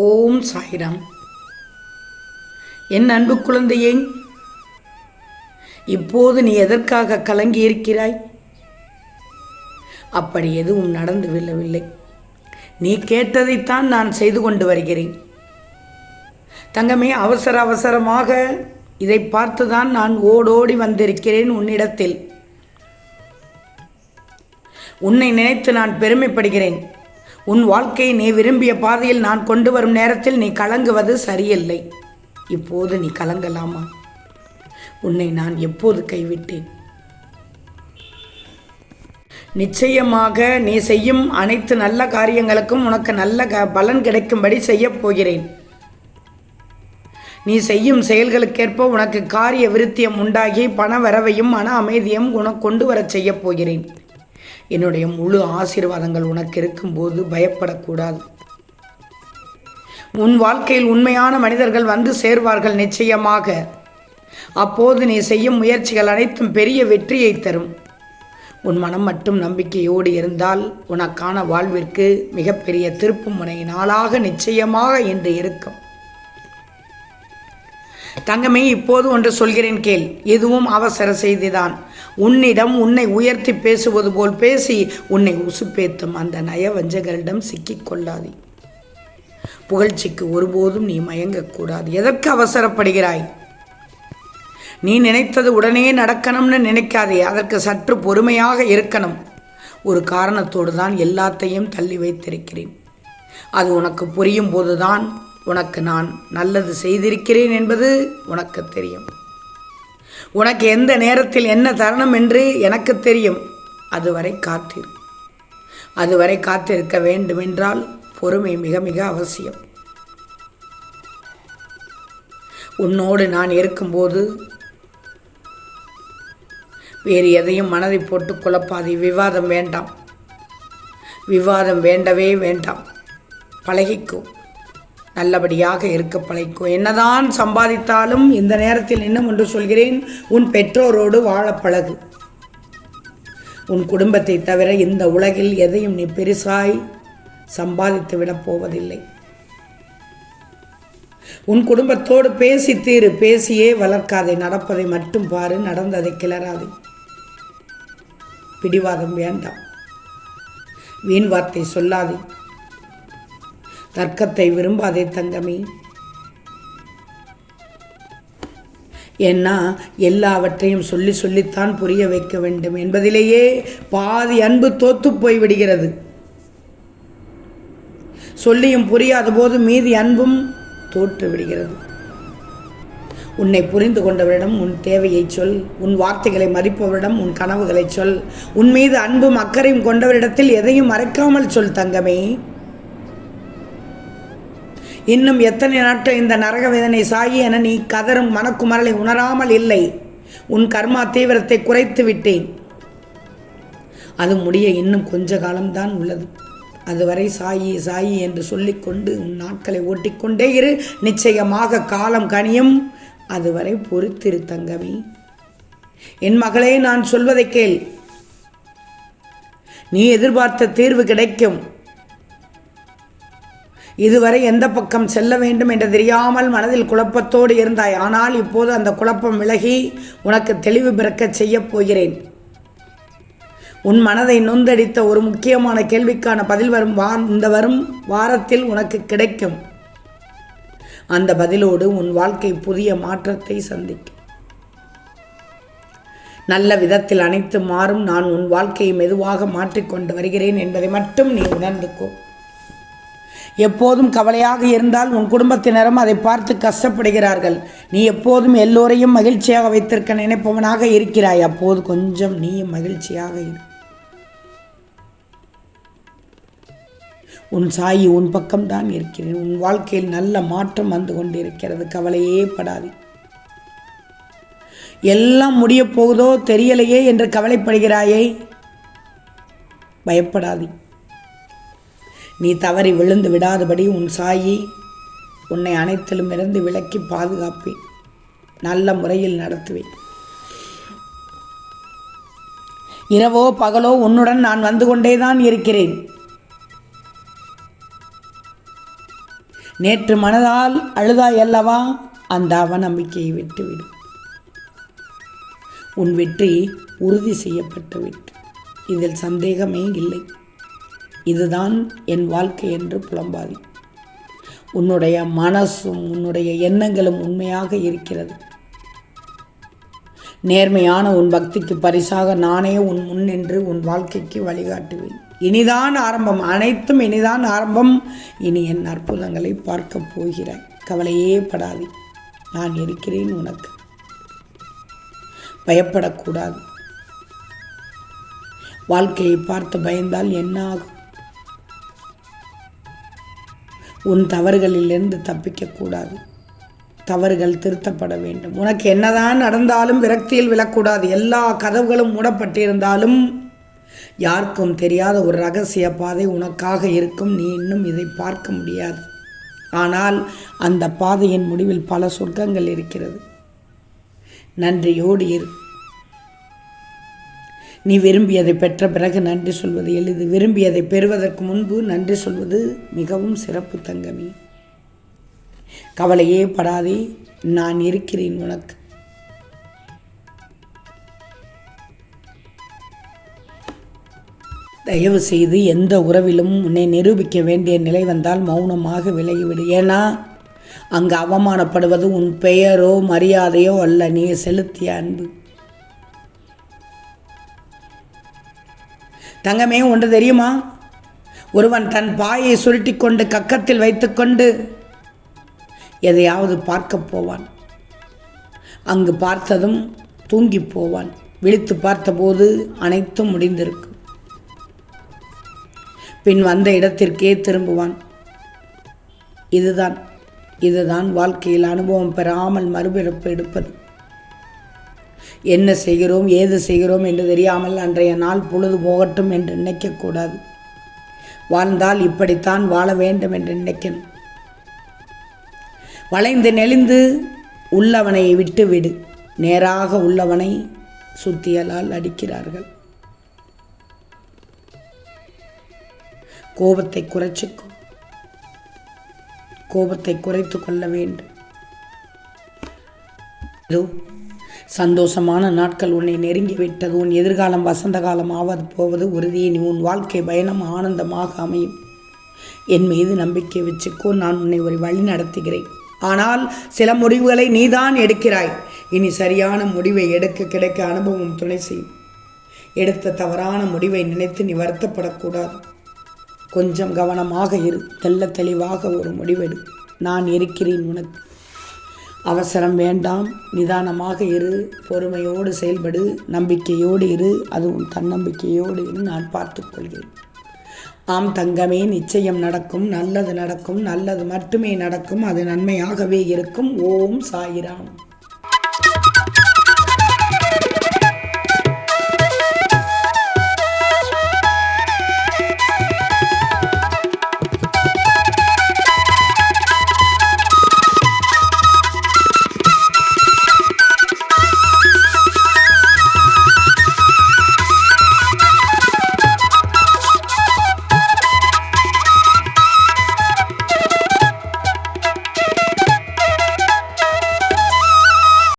ஓம் சாய்ராம். என் அன்பு குழந்தையே இப்போது நீ எதற்காக கலங்கி இருக்கிறாய் அப்படி எதுவும் நடந்து வில்லவில்லை நீ கேட்டதைத்தான் நான் செய்து கொண்டு வருகிறேன். தங்கமே அவசர அவசரமாக இதை பார்த்துதான் நான் ஓடோடி வந்திருக்கிறேன் உன்னிடத்தில். உன்னை நினைத்து நான் பெருமைப்படுகிறேன். உன் வாழ்க்கையை நீ விரும்பிய பாதையில் நான் கொண்டு வரும் நேரத்தில் நீ கலங்குவது சரியில்லை. இப்போது நீ கலங்கலாமா? உன்னை நான் எப்போது கைவிட்டேன்? நிச்சயமாக நீ செய்யும் அனைத்து நல்ல காரியங்களுக்கும் உனக்கு நல்ல க பலன் கிடைக்கும்படி செய்யப் போகிறேன். நீ செய்யும் செயல்களுக்கேற்ப உனக்கு காரிய விருத்தியம் உண்டாகி பண வரவையும் மன அமைதியும் உனக்கு கொண்டு வரச் செய்யப் போகிறேன். என்னுடைய முழு ஆசீர்வாதங்கள் உனக்கு இருக்கும்போது பயப்படக்கூடாது. உன் வாழ்க்கையில் உண்மையான மனிதர்கள் வந்து சேர்வார்கள் நிச்சயமாக. அப்போது நீ செய்யும் முயற்சிகள் அனைத்தும் பெரிய வெற்றியை தரும். உன் மனம் மட்டும் நம்பிக்கையோடு இருந்தால் உனக்கான வாழ்விற்கு மிகப்பெரிய திருப்பு முனை நாளாக நிச்சயமாக என்று இருக்கும். தங்கமே இப்போது ஒன்று சொல்கிறேன் கேள். எதுவும் அவசர செய்திதான். உன்னிடம் உன்னை உயர்த்தி பேசுவது போல் பேசி உன்னை உசுப்பேத்தும் அந்த நயவஞ்சகரிடம் சிக்கிக்கொள்ளாதே புகழ்ச்சிக்கு ஒருபோதும் நீ மயங்கக்கூடாது. எதற்கு அவசரப்படுகிறாய்? நீ நினைத்தது உடனே நடக்கணும்னு நினைக்காதே. அதற்கு சற்று பொறுமையாக இருக்கணும். ஒரு காரணத்தோடு தான் எல்லாத்தையும் தள்ளி வைத்திருக்கிறேன். அது உனக்கு புரியும் போதுதான் உனக்கு நான் நல்லது செய்திருக்கிறேன் என்பது உனக்கு தெரியும். உனக்கு எந்த நேரத்தில் என்ன தருணம் என்று எனக்கு தெரியும். அதுவரை காத்திரு. அதுவரை காத்திருக்க வேண்டுமென்றால் பொறுமை மிக மிக அவசியம். உன்னோடு நான் இருக்கும்போது வேறு எதையும் மனதை போட்டு குழப்பாதே. விவாதம் வேண்டாம். விவாதம் வேண்டவே வேண்டாம். பழகிக்கும் நல்லபடியாக இருக்க பழைக்கும். என்னதான் சம்பாதித்தாலும் இந்த நேரத்தில் இன்னும் ஒன்று சொல்கிறேன் உன் பெற்றோரோடு வாழ பழகு. உன் குடும்பத்தை தவிர இந்த உலகில் எதையும் நீ பெருசாய் சம்பாதித்து விடப் போவதில்லை. உன் குடும்பத்தோடு பேசி தீரு பேசியே வளர்க்காதே நடப்பதை மட்டும் பாரு நடந்ததை கிளறாதே. பிடிவாதம் வேண்டாம். வீண் வார்த்தை சொல்லாதே. தர்க்கத்தை விரும்பாதே தங்கமே. ஏன்னா எல்லாவற்றையும் சொல்லி சொல்லித்தான் புரிய வைக்க வேண்டும் என்பதிலேயே பாதி அன்பு தோத்து போய் விடுகிறது சொல்லியும் புரியாத போது மீதி அன்பும் தோற்று விடுகிறது. உன்னை புரிந்து கொண்டவரிடம் உன் தேவையை சொல் உன் வார்த்தைகளை மதிப்பவரிடம் உன் கனவுகளை சொல் உன் மீது அன்பும் அக்கறையும் கொண்டவரிடத்தில் எதையும் மறைக்காமல் சொல் தங்கமே. இன்னும் எத்தனை நாட்கள் இந்த நரக வேதனை சாயி என நீ கதரும் மனக்குமரலை உணராமல் இல்லை. உன் கர்மா தீவிரத்தை குறைத்து விட்டேன். அது முடிய இன்னும் கொஞ்ச காலம்தான் உள்ளது. அதுவரை சாயி சாயி என்று சொல்லிக்கொண்டு உன் நாட்களை ஓட்டிக்கொண்டே இரு. நிச்சயமாக காலம் கனியும். அதுவரை பொறுத்திரு தங்கமி. என் மகளே நான் சொல்வதை கேள். நீ எதிர்பார்த்த தீர்வு கிடைக்கும். இதுவரை எந்த பக்கம் செல்ல வேண்டும் என்று தெரியாமல் மனதில் குழப்பத்தோடு இருந்தாய். ஆனால் இப்போது அந்த குழப்பம் விலகி உனக்கு தெளிவு பிறக்கச் செய்யப் போகிறேன். உன் மனதை நொந்தடித்த ஒரு முக்கியமான கேள்விக்கான பதில் வரும் வா இந்த வரும் வாரத்தில் உனக்கு கிடைக்கும். அந்த பதிலோடு உன் வாழ்க்கை புதிய மாற்றத்தை சந்திக்கும். நல்ல விதத்தில் அனைத்து மாறும். நான் உன் வாழ்க்கையை மெதுவாக மாற்றிக்கொண்டு வருகிறேன் என்பதை மட்டும் நீ உணர்ந்துக்கோ. எப்போதும் கவலையாக இருந்தால் உன் குடும்பத்தினரும் அதை பார்த்து கஷ்டப்படுகிறார்கள். நீ எப்போதும் எல்லோரையும் மகிழ்ச்சியாக வைத்திருக்க நினைப்பவனாக இருக்கிறாய். அப்போது கொஞ்சம் நீயும் மகிழ்ச்சியாக இரு. உன் சாயி உன் பக்கம்தான் இருக்கிறேன். உன் வாழ்க்கையில் நல்ல மாற்றம் வந்து கொண்டிருக்கிறது. கவலையே படாது. எல்லாம் முடிய போகுதோ தெரியலையே என்று கவலைப்படுகிறாயே. பயப்படாதே. நீ தவறி விழுந்து விடாதபடி உன் சாயி உன்னை அனைத்திலும் இருந்து விலக்கி பாதுகாப்பேன். நல்ல முறையில் நடத்துவேன். இரவோ பகலோ உன்னுடன் நான் வந்து கொண்டேதான் இருக்கிறேன். நேற்று மனதால் அழுதாய் அல்லவா? அந்த அவநம்பிக்கையை விட்டுவிடும் உன் வெற்றி உறுதி செய்யப்பட்டு விட்டு இதில் சந்தேகமே இல்லை. இதுதான் என் வாழ்க்கை என்று புலம்பாதி. உன்னுடைய மனசும் உன்னுடைய எண்ணங்களும் உண்மையாக இருக்கிறது. நேர்மையான உன் பக்திக்கு பரிசாக நானே உன் முன் நின்று உன் வாழ்க்கைக்கு வழிகாட்டுவேன். இனிதான் ஆரம்பம் அனைத்தும் இனிதான் ஆரம்பம். இனி என் அற்புதங்களை பார்க்க போகிறாய். கவலையே படாதே. நான் இருக்கிறேன் உனக்கு. பயப்படக்கூடாது. வாழ்க்கையை பார்த்து பயந்தால் என்ன ஆகும்? உன் தவறுகளிலிருந்து தப்பிக்கக்கூடாது. தவறுகள் திருத்தப்பட வேண்டும். உனக்கு என்னதான் நடந்தாலும் விரக்தியில் விழக்கூடாது. எல்லா கதவுகளும் மூடப்பட்டிருந்தாலும் யாருக்கும் தெரியாத ஒரு ரகசிய பாதை உனக்காக இருக்கும். நீ இன்னும் இதை பார்க்க முடியாது. ஆனால் அந்த பாதையின் முடிவில் பல சொர்க்கங்கள் இருக்கிறது. நன்றியோடு இரு. நீ விரும்பியதை பெற்ற பிறகு நன்றி சொல்வது எளிது. விரும்பியதை பெறுவதற்கு முன்பு நன்றி சொல்வது மிகவும் சிறப்பு தங்கமே. கவலையே படாதே நான் இருக்கிறேன் உனக்கு. தயவு செய்து எந்த உறவிலும் உன்னை நிரூபிக்க வேண்டிய நிலை வந்தால் மௌனமாக விலகிவிடு. ஏன்னா அங்கு அவமானப்படுவது உன் பெயரோ மரியாதையோ அல்ல. நீ செலுத்திய அன்பு. தங்கமே ஒன்று தெரியுமா? ஒருவன் தன் பாயை சுருட்டி கொண்டு கக்கத்தில் வைத்துக்கொண்டு எதையாவது பார்க்க போவான். அங்கு பார்த்ததும் தூங்கி போவான். விழித்து பார்த்தபோது அனைத்தும் முடிந்திருக்கும். பின் வந்த இடத்திற்கே திரும்புவான். இதுதான் இதுதான் வாழ்க்கையில் அனுபவம் பெறாமல் மறுபிறப்பு எடுப்பது. என்ன செய்கிறோம் ஏது செய்கிறோம் என்று தெரியாமல் அன்றைய நாள் பொழுது போகட்டும் என்று நினைக்கக்கூடாது வாழ்ந்தால் இப்படித்தான் வாழ வேண்டும் என்று நினைக்கணும். வளைந்து நெளிந்து உள்ளவனை விட்டு விடு. நேராக உள்ளவனை சுத்தியலால் அடிக்கிறார்கள். கோபத்தை குறைச்சிக்கும் கோபத்தை குறைத்து கொள்ள வேண்டும். சந்தோஷமான நாட்கள் உன்னை நெருங்கி விட்டது. உன் எதிர்காலம் வசந்த காலம் ஆவது போவது உறுதி. நீ உன் வாழ்க்கை பயணம் ஆனந்தமாக அமையும். என் மீது நம்பிக்கை வச்சுக்கோ. நான் உன்னை ஒரு வழி நடத்துகிறேன். ஆனால் சில முடிவுகளை நீதான் எடுக்கிறாய். இனி சரியான முடிவை எடுக்க கிடைக்க அனுபவம் துணை செய்யும். எடுத்த தவறான முடிவை நினைத்து நீ வருத்தப்படக்கூடாது. கொஞ்சம் கவனமாக இரு. தெல்ல தெளிவாக ஒரு முடிவெடு. நான் இருக்கிறேன் உனக்கு. அவசரம் வேண்டாம். நிதானமாக இரு. பொறுமையோடு செயல்படு. நம்பிக்கையோடு இரு. அதுவும் தன்னம்பிக்கையோடு இரு. நான் பார்த்துக்கொள்கிறேன் ஆம் தங்கமே நிச்சயம் நடக்கும். நல்லது நடக்கும். நல்லது மட்டுமே நடக்கும். அது நன்மையாகவே இருக்கும். ஓம் சாயிராம்.